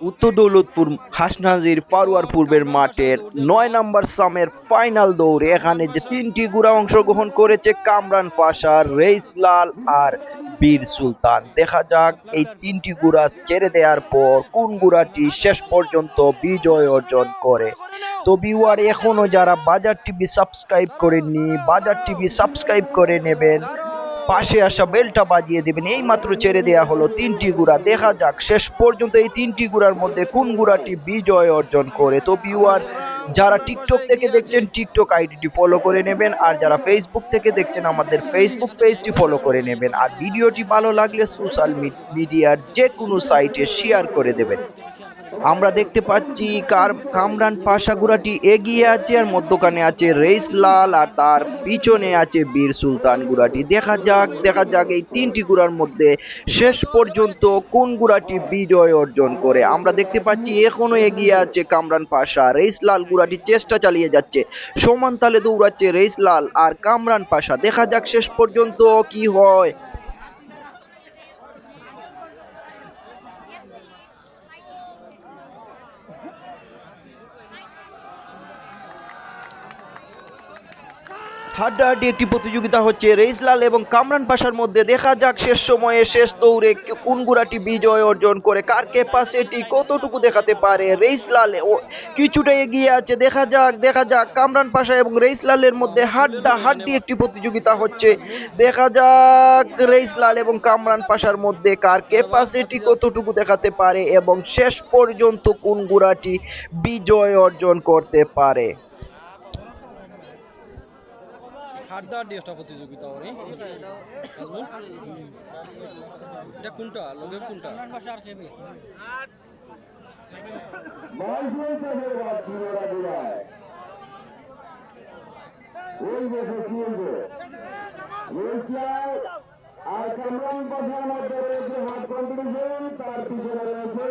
উত্তর দৌলতপুর, হাসনাজির পারুয়ার পূর্বের মাঠের নয় নম্বর সামের ফাইনাল দৌড়ে এখানে যে তিনটি গুড়া অংশগ্রহণ করেছে কামরান পাশা রেইসলাল আর বীর সুলতান। দেখা যাক এই তিনটি গুড়া ছেড়ে দেওয়ার পর কোন গুড়াটি শেষ পর্যন্ত বিজয় অর্জন করে। তো বিওয়ার এখনও যারা বাজার টিভি সাবস্ক্রাইব করেননি, বাজার টিভি সাবস্ক্রাইব করে নেবেন। পাশে আসা বেলটা বাজিয়ে দেবেন। এই মাত্র ছেড়ে দেয়া হলো তিনটি গুড়া। দেখা যাক, শেষ পর্যন্ত এই তিনটি গুড়ার মধ্যে কোন গুড়াটি বিজয় অর্জন করে। তো ভিউয়ার যারা টিকটক থেকে দেখছেন টিকটক আইডিটি ফলো করে নেবেন। আর যারা ফেসবুক থেকে দেখছেন, আমাদের ফেসবুক পেজটি ফলো করে নেবেন। আর ভিডিওটি ভালো লাগলে সোশ্যাল মিডিয়ার যে কোনো সাইটে শেয়ার করে দেবেন। আমরা দেখতে পাচ্ছি কার কামরান পাশা গুড়াটি এগিয়ে আছে আর মধ্যখানে আছে রেইস লাল আর তার পিছনে আছে বীর সুলতান গুড়াটি। দেখা যাক দেখা যাক এই তিনটি গুড়ার মধ্যে শেষ পর্যন্ত কোন গুড়াটি বিজয় অর্জন করে। আমরা দেখতে পাচ্ছি এখনও এগিয়ে আছে কামরান পাশা। রেইস লাল গুড়াটি চেষ্টা চালিয়ে যাচ্ছে। সমান তালে দৌড়াচ্ছে রেইস লাল আর কামরান পাশা। দেখা যাক শেষ পর্যন্ত কি হয়। হাড্ডাহাড্ডি একটি প্রতিযোগিতা হচ্ছে রেইসলাল এবং কামরান পাশার মধ্যে। দেখা যাক শেষ সময়ে, শেষ দৌড়ে কোন গুড়াটি বিজয় অর্জন করে, কার ক্যাপাসিটি কতটুকু দেখাতে পারে রেইসলাল। কিছুটা এগিয়ে আছে। দেখা যাক দেখা যাক। কামরান পাশা এবং রেইসলালের মধ্যে হাড্ডা হাড্ডি একটি প্রতিযোগিতা হচ্ছে। দেখা যাক রেইসলাল এবং কামরান পাশার মধ্যে কার ক্যাপাসিটি কতটুকু দেখাতে পারে এবং শেষ পর্যন্ত কোন গুড়াটি বিজয় অর্জন করতে পারে। হাড্ডাহাড্ডি একটা প্রতিযোগিতা নাজমুল? এটা কোনটা? লগে কোনটা? আর কামরান পাশার মধ্যে রয়েছে হাট কম্পিটিশন তার পিছনে রয়েছে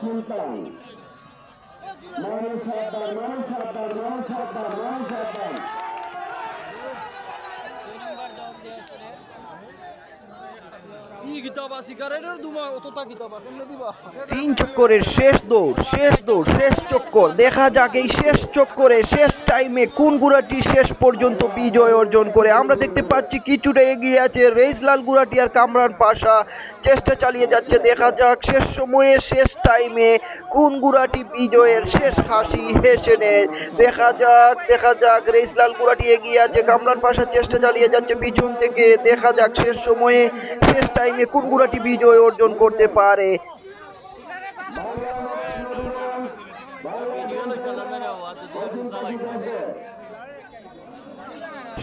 সুলতান মানুষ তিন চক্করের শেষ দৌড় শেষ দৌড়, শেষ চক্কর। দেখা যাক এই শেষ চক্করে, শেষ টাইমে কোন গুড়াটি শেষ পর্যন্ত বিজয় অর্জন করে। আমরা দেখতে পাচ্ছি কিছুটা এগিয়ে আছে রেইসলাল গুড়াটি আর কামরান পাশা। চেষ্টা চালিয়ে যাচ্ছে দেখা যাক শেষ সময়ে শেষ টাইমে কোন গুড়াটি বিজয়ের শেষ হাসি হেসে নেয় দেখা যাক দেখা যাক রেইসলাল গুড়াটি এগিয়ে আছে কামরান পাশা চেষ্টা চালিয়ে যাচ্ছে পিছন থেকে দেখা যাক শেষ সময়ে শেষ টাইমে কোন গুড়াটি বিজয় অর্জন করতে পারে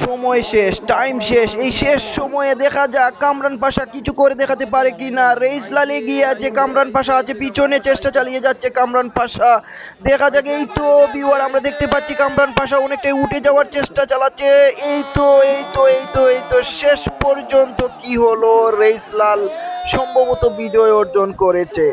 সময় শেষ টাইম শেষ। এই শেষ সময়ে দেখা যাক কামরান পাশা কিছু করে দেখাতে পারে কিনা। রেইসলাল এগিয়ে আছে, কামরান পাশা আছে, পিছনে চেষ্টা চালিয়ে যাচ্ছে কামরান পাশা। দেখা যাক, এই তো বিওয়ার আমরা দেখতে পাচ্ছি কামরান পাশা অনেকটাই উঠে যাওয়ার চেষ্টা চালাচ্ছে। এই তো এই তো এই তো এই তো, শেষ পর্যন্ত কি হলো? রেইসলাল সম্ভবত বিজয় অর্জন করেছে।